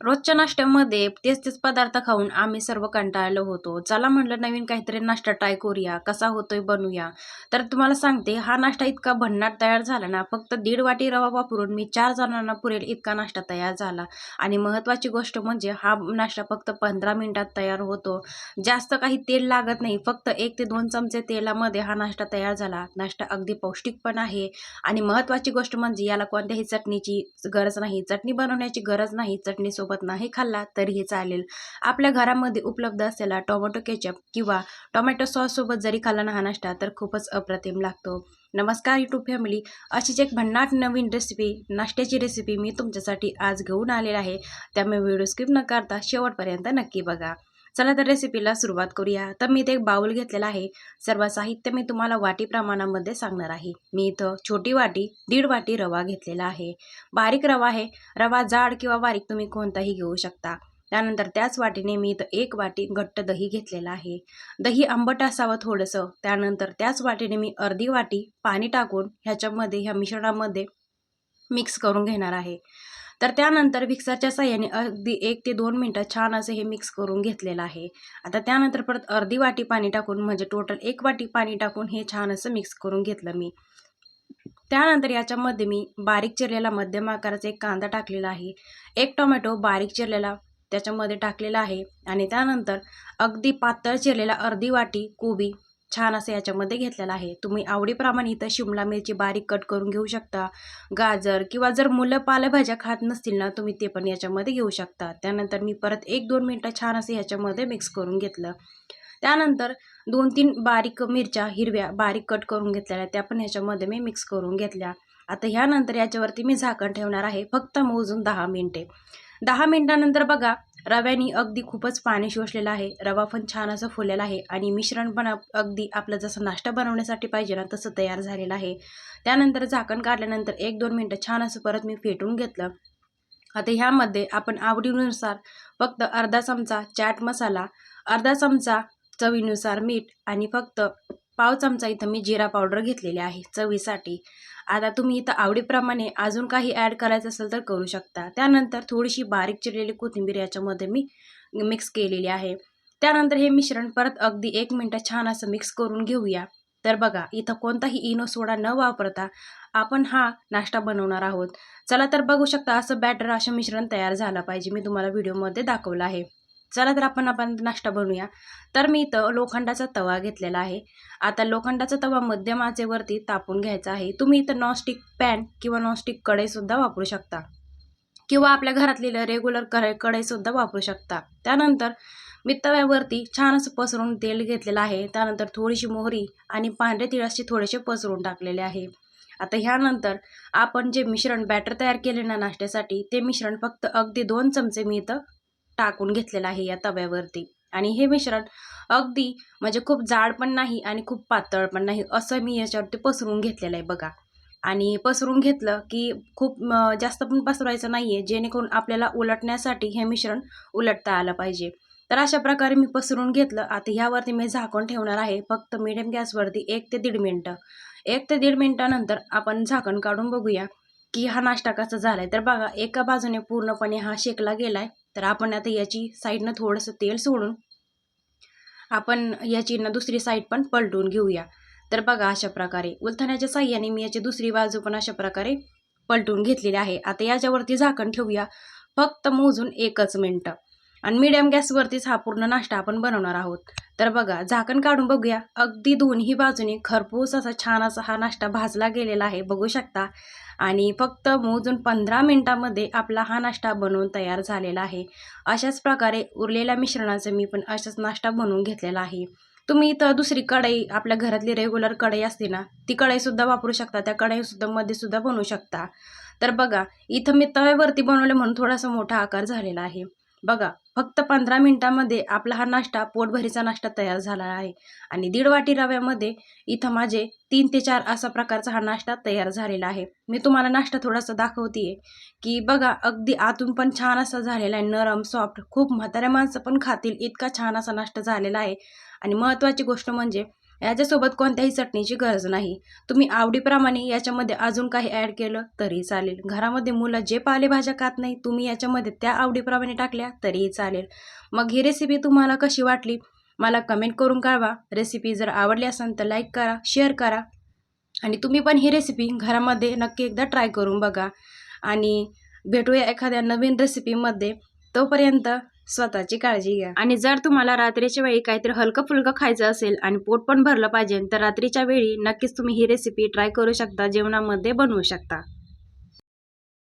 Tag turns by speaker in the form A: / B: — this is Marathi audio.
A: रोजच्या नाश्त्यामध्ये तेच तेच पदार्थ खाऊन आम्ही सर्व कंटाळलो होतो. चला म्हटलं नवीन काहीतरी नाश्ता ट्राय करूया. कसा होतोय बनवूया तर तुम्हाला सांगते हा नाश्ता इतका भन्नाट तयार झाला ना फक्त दीड वाटी रवा वापरून मी चार जणांना पुरेल इतका नाश्ता तयार झाला. आणि महत्त्वाची गोष्ट म्हणजे हा नाश्ता फक्त पंधरा मिनिटात तयार होतो. जास्त काही तेल लागत नाही फक्त एक ते दोन चमचे तेलामध्ये हा नाश्ता तयार झाला. नाश्ता अगदी पौष्टिक पण आहे. आणि महत्त्वाची गोष्ट म्हणजे याला कोणत्याही चटणीची गरज नाही. चटणी बनवण्याची गरज नाही. चटणीसोबत नाही खाल्ला तरीही चालेल. आपल्या घरामध्ये उपलब्ध असलेला टोमॅटो केचप किंवा टोमॅटो सॉससोबत जरी खाल्ला ना हा नाश्ता तर खूपच अप्रतिम लागतो. नमस्कार यूट्यूब फॅमिली अशीच एक भन्नाट नवीन रेसिपी नाश्त्याची रेसिपी मी तुमच्यासाठी आज घेऊन आलेली आहे. त्यामुळे व्हिडिओ स्किप न करता शेवटपर्यंत नक्की बघा. चला तर रेसिपीला सुरुवात करूया. तर मी इथे एक बाउल घेतलेला आहे. सर्व साहित्य मी तुम्हाला वाटी प्रमाणामध्ये सांगणार आहे. मी इथं छोटी वाटी दीड वाटी रवा घेतलेला आहे. बारीक रवा आहे. रवा जाड किंवा बारीक तुम्ही कोणताही घेऊ शकता. त्यानंतर त्याच वाटीने मी इथं एक वाटी घट्ट दही घेतलेलं आहे. दही आंबट असावं थोडंसं. त्यानंतर त्याच वाटीने मी अर्धी वाटी पाणी टाकून ह्याच्यामध्ये ह्या मिश्रणामध्ये मिक्स करून घेणार आहे. तर त्यानंतर मिक्सरच्या साह्याने अगदी एक ते दोन मिनटं छान असं हे मिक्स करून घेतलेलं आहे. आता त्यानंतर परत अर्धी वाटी पाणी टाकून म्हणजे टोटल एक वाटी पाणी टाकून हे छान असं मिक्स करून घेतलं मी. त्यानंतर याच्यामध्ये मी बारीक चिरलेला मध्यम आकाराचा एक कांदा टाकलेला आहे. एक टोमॅटो बारीक चिरलेला त्याच्यामध्ये टाकलेला आहे. आणि त्यानंतर अगदी पातळ चिरलेला अर्धी वाटी कोबी छान असं याच्यामध्ये घेतलेलं आहे. तुम्ही आवडीप्रमाणे इथं शिमला मिरची बारीक कट करून घेऊ शकता. गाजर किंवा जर मुलं पालेभाज्या खात नसतील ना तुम्ही ते पण याच्यामध्ये घेऊ शकता. त्यानंतर मी परत एक दोन मिनटं छान असं ह्याच्यामध्ये मिक्स करून घेतलं. त्यानंतर दोन तीन बारीक मिरच्या हिरव्या बारीक कट करून घेतलेल्या त्या पण ह्याच्यामध्ये मी मिक्स करून घेतल्या. आता ह्यानंतर याच्यावरती मी झाकण ठेवणार आहे. फक्त मोजून दहा मिनटे. दहा मिनटानंतर बघा रव्यानी अगदी खूपच पाणी शोषलेलं आहे. रवा पण छान असं फुललेला आहे आणि मिश्रण पण अगदी आपलं जसं नाश्ता बनवण्यासाठी पाहिजे ना तसं तयार झालेलं आहे. त्यानंतर झाकण काढल्यानंतर एक दोन मिनटं छान असं परत मी फेटून घेतलं. आता ह्यामध्ये आपण आवडीनुसार फक्त अर्धा चमचा चाट मसाला अर्धा चमचा चवीनुसार मीठ आणि फक्त पाव चमचा इथं मी जिरा पावडर घेतलेली आहे चवीसाठी. आता तुम्ही इथं आवडीप्रमाणे अजून काही ॲड करायचं असेल तर करू शकता. त्यानंतर थोडीशी बारीक चिरलेली कोथिंबीर याच्यामध्ये मी मिक्स केलेली आहे. त्यानंतर हे मिश्रण परत अगदी एक मिनटं छान असं मिक्स करून घेऊया. तर बघा इथं कोणताही इनो सोडा न वापरता आपण हा नाश्ता बनवणार आहोत. चला तर बघू शकता असं बॅटर असं मिश्रण तयार झालं पाहिजे. मी तुम्हाला व्हिडिओमध्ये दाखवलं आहे. चला तर आपण आपण नाश्ता बनवूया. तर मी इथं लोखंडाचा तवा घेतलेला आहे. आता लोखंडाचा तवा मध्यम आचेवरती तापून घ्यायचा आहे. तुम्ही इथं नॉनस्टिक पॅन किंवा नॉनस्टिक कढईसुद्धा वापरू शकता. किंवा आपल्या घरातली रेग्युलर कढई कढईसुद्धा वापरू शकता. त्यानंतर मी तव्यावरती छान असं पसरून तेल घेतलेलं आहे. त्यानंतर थोडीशी मोहरी आणि पांढरे तिळाशी थोडेसे पसरून टाकलेले आहे. आता ह्यानंतर आपण जे मिश्रण बॅटर तयार केले ना नाश्त्यासाठी ते मिश्रण फक्त अगदी दोन चमचे मी इथं टाकून घेतलेलं आहे या तव्यावरती. आणि हे मिश्रण अगदी म्हणजे खूप जाड पण नाही आणि खूप पातळ पण नाही असं मी याच्यावरती पसरून घेतलेलं आहे बघा. आणि पसरून घेतलं की खूप जास्त पण पसरवायचं नाही आहे जेणेकरून आपल्याला उलटण्यासाठी हे मिश्रण उलटता आलं पाहिजे. तर अशा प्रकारे मी पसरून घेतलं. आता ह्यावरती मी झाकण ठेवणार आहे. फक्त मिडियम गॅसवरती एक ते दीड मिनटं. एक ते दीड मिनटानंतर आपण झाकण काढून बघूया की हा नाश्ता कसा झाला आहे तर बघा एका बाजूने पूर्णपणे हा शेकला गेला आहे तर आपण आता याची साईडनं थोडंसं तेल सोडून आपण याची ना दुसरी साईड पण पलटून घेऊया. तर बघा अशा प्रकारे उलथण्याच्या साह्याने मी याची दुसरी बाजू पण अशा प्रकारे पलटून घेतलेली आहे. आता याच्यावरती झाकण ठेवूया. फक्त मोजून एकच मिनटं. आणि मीडियम गॅसवरतीच हा पूर्ण नाश्ता आपण बनवणार आहोत. तर बघा झाकण काढून बघूया. अगदी दोन्ही बाजूने खरपूस असा छान असा हा नाश्ता भाजला गेलेला आहे बघू शकता. आणि फक्त मोजून पंधरा मिनटामध्ये आपला हा नाश्ता बनवून तयार झालेला आहे. अशाच प्रकारे उरलेल्या मिश्रणाचं मी पण असाच नाश्ता बनवून घेतलेला आहे. तुम्ही इथं दुसरी कढई आपल्या घरातली रेग्युलर कढई असते ना ती कढईसुद्धा वापरू शकता त्या कढईसुद्धा मध्ये सुद्धा बनवू शकता. तर बघा इथं मी तव्यावरती बनवले म्हणून थोडासा मोठा आकार झालेला आहे. बघा फक्त पंधरा मिनटामध्ये आपला हा नाश्ता पोटभरीचा नाश्ता तयार झाला आहे. आणि दीड वाटी रव्यामध्ये इथं माझे तीन ते चार असा प्रकारचा हा नाश्ता तयार झालेला आहे. मी तुम्हाला नाश्ता थोडासा दाखवते की बघा अगदी आतून पण छान असा झालेला आहे. नरम सॉफ्ट खूप म्हाताऱ्या माणसं पण खातील इतका छान असा नाश्ता झालेला आहे. आणि महत्त्वाची गोष्ट म्हणजे याच्यासोबत कोणत्याही चटणीची गरज नाही. तुम्ही आवडीप्रमाणे याच्यामध्ये अजून काही ॲड केलं तरी चालेल. घरामध्ये मुलं जे पालेभाज्या खात नाही तुम्ही याच्यामध्ये त्या आवडीप्रमाणे टाकल्या तरीही चालेल. मग ही रेसिपी तुम्हाला कशी वाटली? मला कमेंट करून कळवा. रेसिपी जर आवडली असेल तर लाईक करा शेअर करा. आणि तुम्ही पण ही रेसिपी घरामध्ये नक्की एकदा ट्राय करून बघा. आणि भेटूया एखाद्या नवीन रेसिपीमध्ये तोपर्यंत स्वतःची काळजी घ्या. आणि जर तुम्हाला रात्रीच्या वेळी काहीतरी हलकं फुलकं खायचं असेल आणि पोट पण भरलं पाहिजे तर रात्रीच्या वेळी नक्कीच तुम्ही ही रेसिपी ट्राय करू शकता जेवणामध्ये बनवू शकता.